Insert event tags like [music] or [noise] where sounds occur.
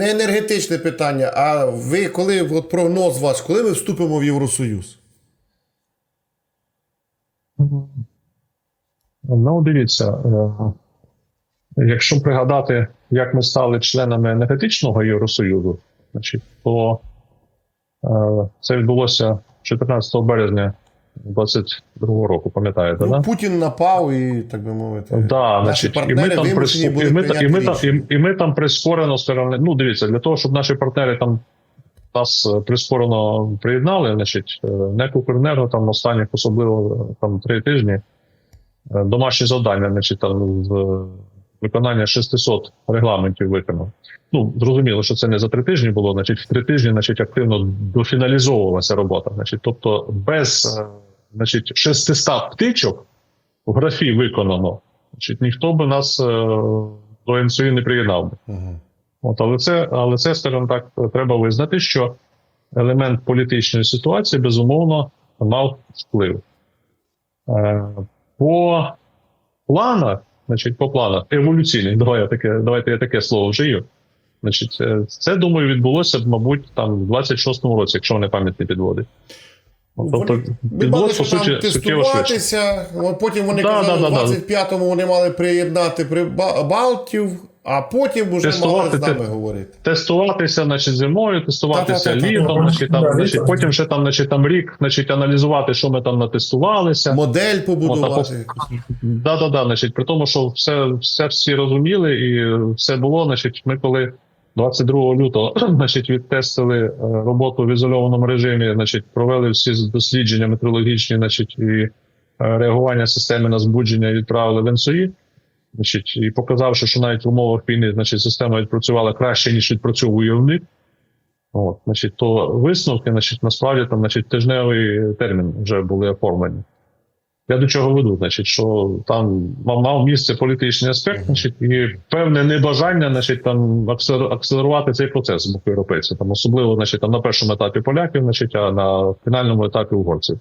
Не енергетичне питання, а ви коли от прогноз ваш, коли ми вступимо в Євросоюз? Ну, дивіться, е, якщо пригадати, як ми стали членами енергетичного Євросоюзу, значить, то е, це відбулося 14 березня 22 року, пам'ятаєте, Ну, да? Путін напав і, так би мовити, Да, наші значить, і ми там приску- і ми, і, ми, і, і ми там прискорено. Ну, дивіться, для того, щоб наші партнери там нас е, прискорено приєднали, значить, е, НЕК там останніх, особливо е, там три тижні, домашні завдання, значить, там з виконання 600 регламентів виконав. Ну, зрозуміло, що це не за три тижні було, значить, в три тижні, значить, активно дофіналізовувалася робота. Значить, тобто без значить, 600 птичок в графі виконано, значить, ніхто би нас е, до НСУ не приєднав би. Мгм. От, але це, але це, скажімо так, треба визнати, що елемент політичної ситуації безумовно мав вплив. Е, по планах, значить, по планах еволюційних, давай я таке, давайте я таке слово вжию. Значить, е, це, думаю, відбулося б, мабуть, там в 26-му році, якщо мене пам'ять не підводить. От, Тобто, Вони- Ми мали, відбулося, по суті, суттєво швидше. тестуватися, потім вони Да, казали, да, да, в 25-му вони мали приєднати при Балтів, а потім вже мали з те- нами говорити. тестуватися, значить, зимою, тестуватися літом, значить, там, Да, значить, потім ще там, значить, там рік, значить, аналізувати, що ми там натестувалися. Модель побудувати. Да, да, да, значить, при тому, що все, все всі розуміли, і все було. Значить, ми коли 22 лютого, [clears throat] значить, відтестили е, роботу в ізольованому режимі, значить, провели всі дослідження метрологічні, значить, і е, реагування системи на збудження відправили в НСОІ. Значить, і показавши, що навіть в умовах війни, значить, система відпрацювала краще, ніж відпрацьовує уявник. От, значить, то висновки, значить, насправді там, значить, тижневий термін вже були оформлені. Я до чого веду, значить, що там мав мав місце політичний аспект, значить, і певне небажання, значить, там акселер- акселерувати цей процес з боку європейців. Там особливо, значить, там на першому етапі поляків, значить, а на фінальному етапі угорців.